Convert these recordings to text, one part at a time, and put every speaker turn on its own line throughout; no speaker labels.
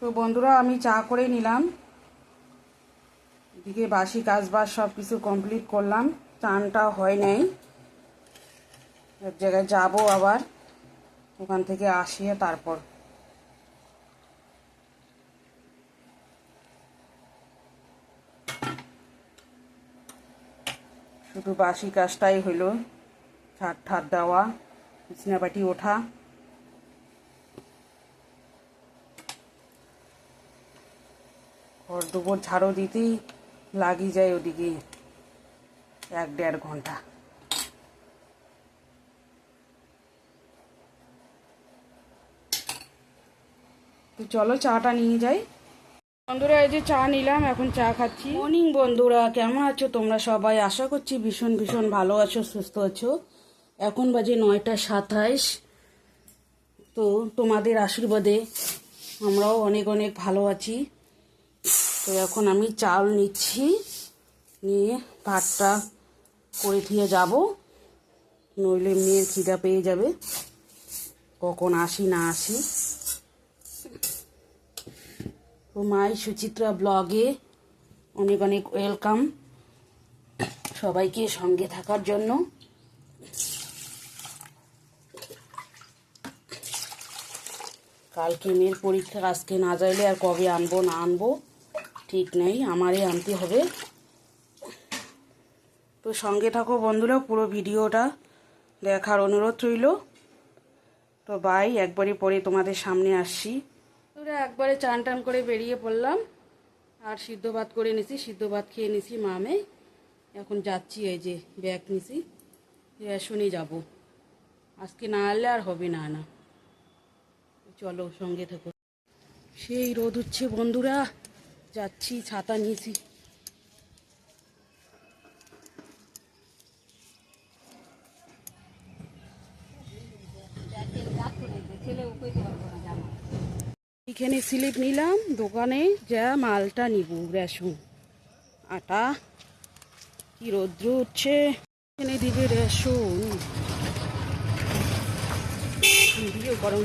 তো বন্ধুরা, আমি চা করে নিলাম। এদিকে বাসি কাজবাজ সব কিছু কমপ্লিট করলাম। চানটা হয় নাই। এক জায়গায় যাব আবার। ওখান থেকে আসিয়ে তারপর। শুধু বাসি কাজটাই হইল। ছাদ ঠাত দেওয়া, বিছনাপাটি ওঠা। দুপুর ঝাড়ু দিতেই লাগি যায় ওদিকে এক দেড় ঘণ্টা। তো চলো চাটা নিয়ে যাই। বন্ধুরা, এই যে চা নিলাম, এখন চা খাচ্ছি। মর্নিং বন্ধুরা, কেমন আছো তোমরা সবাই? আশা করছি ভীষণ ভীষণ ভালো আছো, সুস্থ আছো। এখন বাজে নয়টা সাতাইশ। তো তোমাদের আশীর্বাদে আমরাও অনেক অনেক ভালো আছি। তো এখন আমি চাল নিচ্ছি, নিয়ে ভাতটা করে দিয়ে যাব। নইলে মেয়ের খিদা পেয়ে যাবে, কখন আসি না আসি। তো মাই সুচিত্রা ব্লগে অনেক অনেক ওয়েলকাম সবাইকে সঙ্গে থাকার জন্য। কালকে মেয়ের পরীক্ষা, আজকে না যাইলে আর কবে আনব, না আনব। ঠিক নেই, আমারই আনতে হবে। তো সঙ্গে থাকো বন্ধুরা, পুরো ভিডিওটা দেখার অনুরোধ রইল। তো বাই একবারই পরে তোমাদের সামনে আসছি। তোরা একবারে চান টান করে বেরিয়ে পড়লাম। আর সিদ্ধ ভাত করে নিছি, সিদ্ধ ভাত খেয়ে নিছি মামে। এখন যাচ্ছি এই যে ব্যাগ নিছি, রেশনে যাব। আজকে না আনলে আর হবে না না চলো সঙ্গে থাকো। সেই রোদ হচ্ছে বন্ধুরা। যাচ্ছি, ছাতা নিয়েছি। এখানে স্লিপ নিলাম, দোকানে যা মালটা নিব, রেশন। আটা, কি রৌদ্র উঠছে। এখানে দিবে রেশন। গরম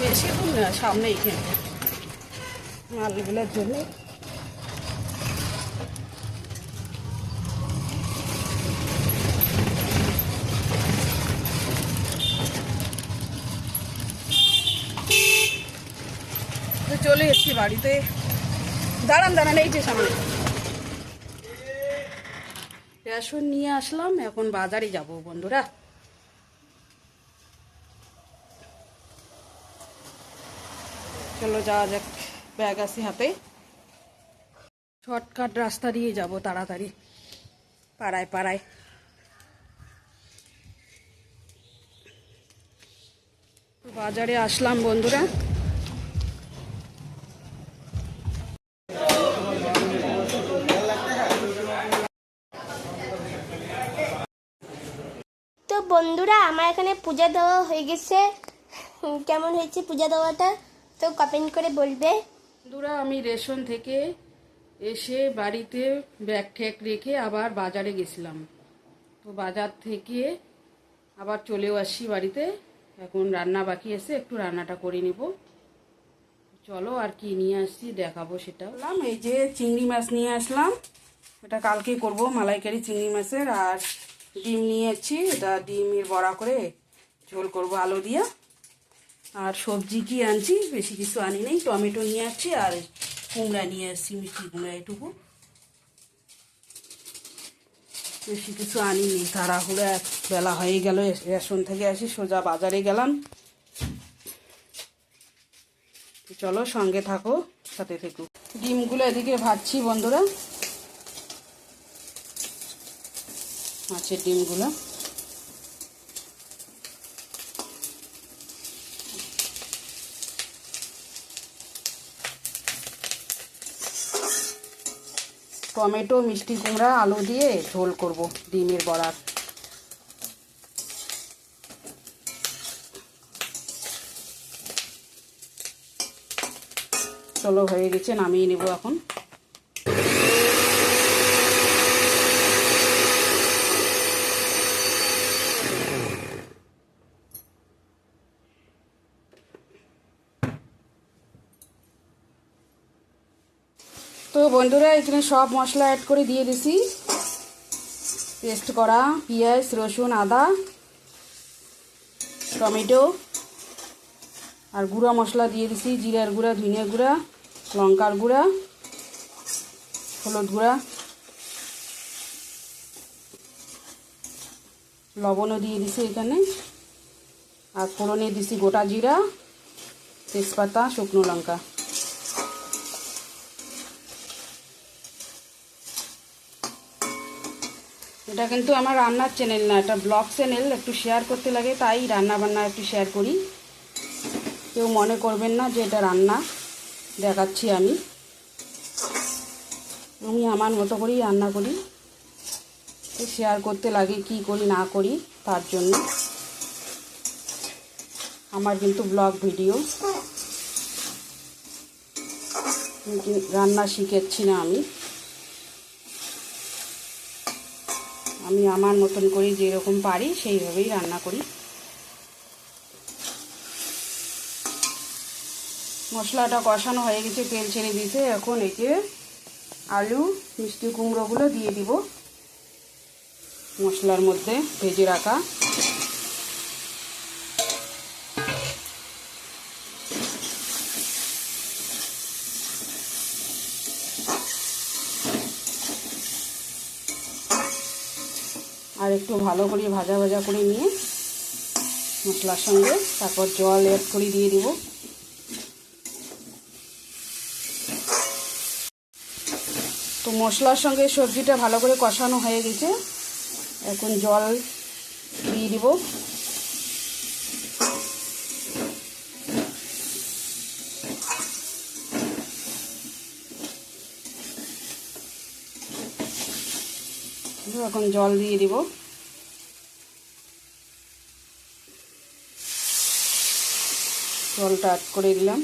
বেশি দূর না সামনে মালগুলোর জন্য। চলে এসছি বাড়িতে। দাঁড়ান দাঁড়ান, এই যে সামনে। রেশন নিয়ে আসলাম, এখন বাজারে যাব বন্ধুরা। চলো যাওয়া যাক, ব্যাগ আছে হাতে। শর্টকাট রাস্তা দিয়ে যাব তাড়াতাড়ি। পাড়ায় পাড়ায়। বাজারে আসলাম বন্ধুরা।
তো বন্ধুরা, আমার এখানে পূজা দেওয়া হয়ে গেছে। কেমন হয়েছে পূজা দেওয়াটা? তো কমেন্ট করে বলবে।
বন্ধুরা, আমি রেশন থেকে এসে বাড়িতে ব্যাগ ঠ্যাক রেখে আবার বাজারে গেছিলাম। তো বাজার থেকে আবার চলেও আসি বাড়িতে। এখন রান্না বাকি আছে, একটু রান্নাটা করে নিব। চলো আর কি নিয়ে আসছি দেখাবো সেটা। বললাম, এই যে চিংড়ি মাছ নিয়ে আসলাম। এটা কালকে করব, মালাইকারি চিংড়ি মাছের। আর ডিম নিয়ে এসেছি। এটা ডিমের বড়া করে ঝোল করব, আলু দিয়া। আর সবজি কি আনছি? বেশি কিছু আনি নেই। টমেটো নিয়ে আসছি আর কুমড়া নিয়ে আসছি, মিষ্টি কুমড়া এটুকু। বেশি কিছু আনি নেই। তাড়াহুড়ো এক বেলা হয়ে গেল। রেশন থেকে আসি, সোজা বাজারে গেলাম। চলো সঙ্গে থাকো, সাথে থেকো। ডিমগুলো এদিকে ভাজছি বন্ধুরা। মাছের ডিমগুলো। টমেটো, মিষ্টি কুমড়া, আলু দিয়ে ঝোল করব ডিমের বড়ার। চলো হয়ে গেছে, নামিয়ে নেব এখন। বন্ধুরা, এখানে সব মশলা অ্যাড করে দিয়ে দিছি। পেস্ট করা, পেঁয়াজ, রসুন, আদা, টমেটো, আর গুঁড়া মশলা দিয়ে দিছি। জিরার গুঁড়া ধনিয়া গুঁড়া, লঙ্কার গুঁড়া, হলুদ গুঁড়া, লবণও দিয়ে দিছি এখানে। আর ফোড়নে দিছি গোটা জিরা, তেজপাতা, শুকনো লঙ্কা। এটা কিন্তু আমার রান্নার চ্যানেল না, এটা ব্লগ চ্যানেল একটু শেয়ার করতে লাগে, তাই রান্না বান্না একটু শেয়ার করি। কেউ মনে করবেন না যে এটা রান্না, দেখাচ্ছি আমি। আমি আমার মতো করেই রান্না করি। শেয়ার করতে লাগে কি করি, না করি, তার জন্য। আমার কিন্তু ব্লগ ভিডিও রান্না শিখেছি না আমি। আমি আমার মতন করে যেরকম পারি, সেইভাবেই রান্না করি। মশলাটা কষানো হয়ে গেছে, তেল ছেড়ে দিয়েছে। এখন একে আলু, মিষ্টি কুমড়োগুলো দিয়ে দিব। মশলার মধ্যে ভেজে রাখা আর একটু ভালো করে ভাজা ভাজা করে নিয়ে মশলার সঙ্গে তারপর জল অ্যাড করে দিয়ে দিব। তো মশলার সঙ্গে সবজিটা ভালো করে কষানো হয়ে গেছে। এখন জল দিয়ে দিব। এখন জল দিয়ে দিব। জলটা অ্যাড করে দিলাম।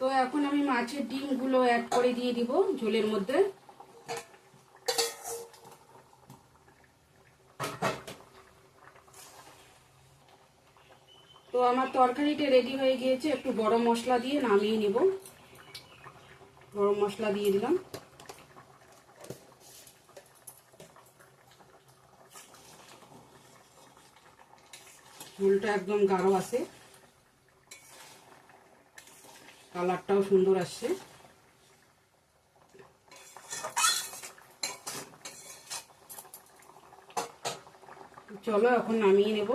তো এখন আমি মাছের ডিমগুলো অ্যাড করে দিয়ে দিব ঝোলের মধ্যে। আমার তরকারিটা রেডি হয়ে গিয়েছে, একটু গরম মশলা দিয়ে নামিয়ে নেব। গরম মশলা দিয়ে দিলাম। ঝোলটা একদম গাঢ় আছে। কালারটাও সুন্দর আসছে। চলো, এখন নামিয়ে নেব।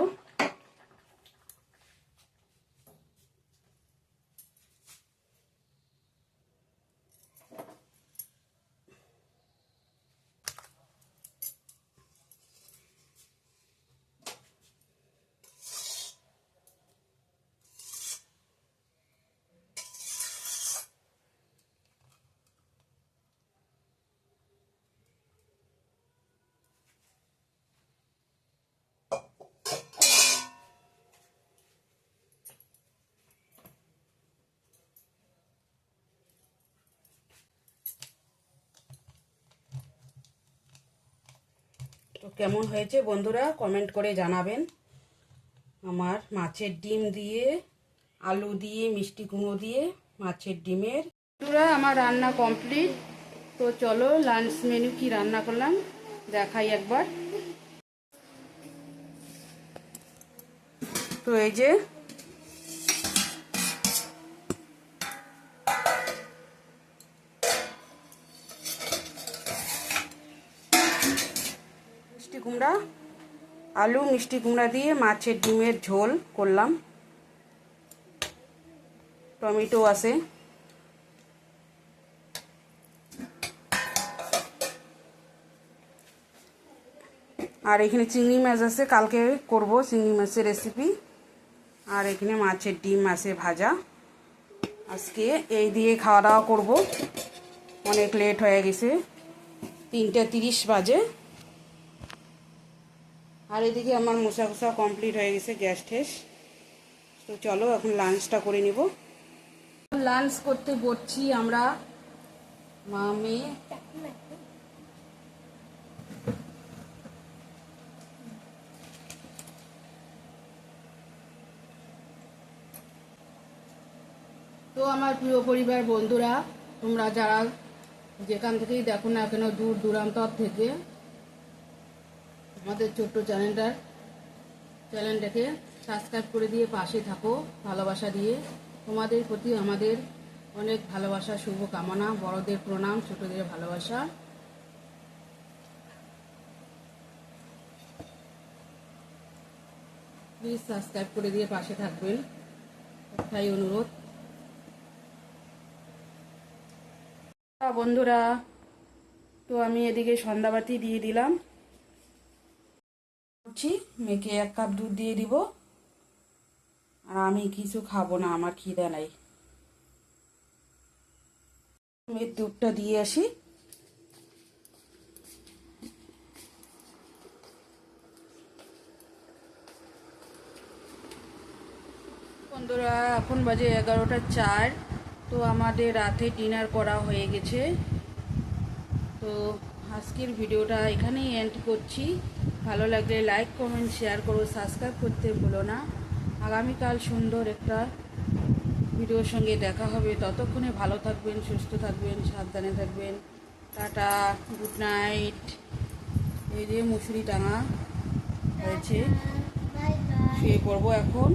কেমন হয়েছে বন্ধুরা কমেন্ট করে জানাবেন। আমার মাছের ডিম দিয়ে, আলু দিয়ে, মিষ্টি কুমড়ো দিয়ে মাছের ডিমের। বন্ধুরা, আমার রান্না কমপ্লিট তো চলো লাঞ্চ মেনু কি রান্না করলাম, দেখাই একবার। তো এই যে কুমড়া, আলু, মিষ্টি কুমড়া দিয়ে মাছের ডিমের ঝোল করলাম। টমেটো আছে। আর এখানে চিংড়ি মাছ আছে, কালকে করব চিংড়ি মাছের রেসিপি আর এখানে মাছের ডিম আছে ভাজা। আজকে এই দিয়ে খাওয়া দাওয়া করব। অনেক লেট হয়ে গেছে, তিনটা তিরিশ বাজে। আর এদিকে আমার মশা কষা কমপ্লিট হয়ে গেছে, গ্যাস ঠেস। তো চলো এখন লাঞ্চটা করে নিব। লাঞ্চ করতে বসছি আমরা। মা, মেয়ে। তো আমার প্রিয় পরিবার বন্ধুরা, তোমরা যারা যেখান থেকেই দেখো না কেন দূর দূরান্তর থেকে আমাদের ছোট্ট চ্যানেলটার চ্যানেলটাকে সাবস্ক্রাইব করে দিয়ে পাশে থাকো, ভালোবাসা দিয়ে। তোমাদের প্রতি আমাদের অনেক ভালোবাসা শুভ কামনা বড়দের প্রণাম, ছোটদের ভালোবাসা। প্লিজ সাবস্ক্রাইব করে দিয়ে পাশে থাকবেন। একটাই অনুরোধ। বন্ধুরা, তো আমি এদিকে সন্ধ্যাবাতি দিয়ে দিলাম। করছি মেয়েকে এক কাপ দুধ দিয়ে দিব। আর আমি কিছু খাব না, আমার খিদে নাই। দুধটা দিয়ে আসি। বন্ধুরা, এখন বাজে এগারোটা চার, তো আমাদের রাতে ডিনার করা হয়ে গেছে। তো আজকের ভিডিওটা এখানেই এন্ড করছি। ভালো লাগলে লাইক কমেন্ট শেয়ার করো সাবস্ক্রাইব করতে ভুলো না। আগামীকাল সুন্দর একটা ভিডিওর সঙ্গে দেখা হবে। ততক্ষণে ভালো থাকবেন, সুস্থ থাকবেন, সাবধানে থাকবেন। টাটা গুড নাইট এই যে মুসুরি টাঙা হয়েছে, শুয়ে পড়ব এখন।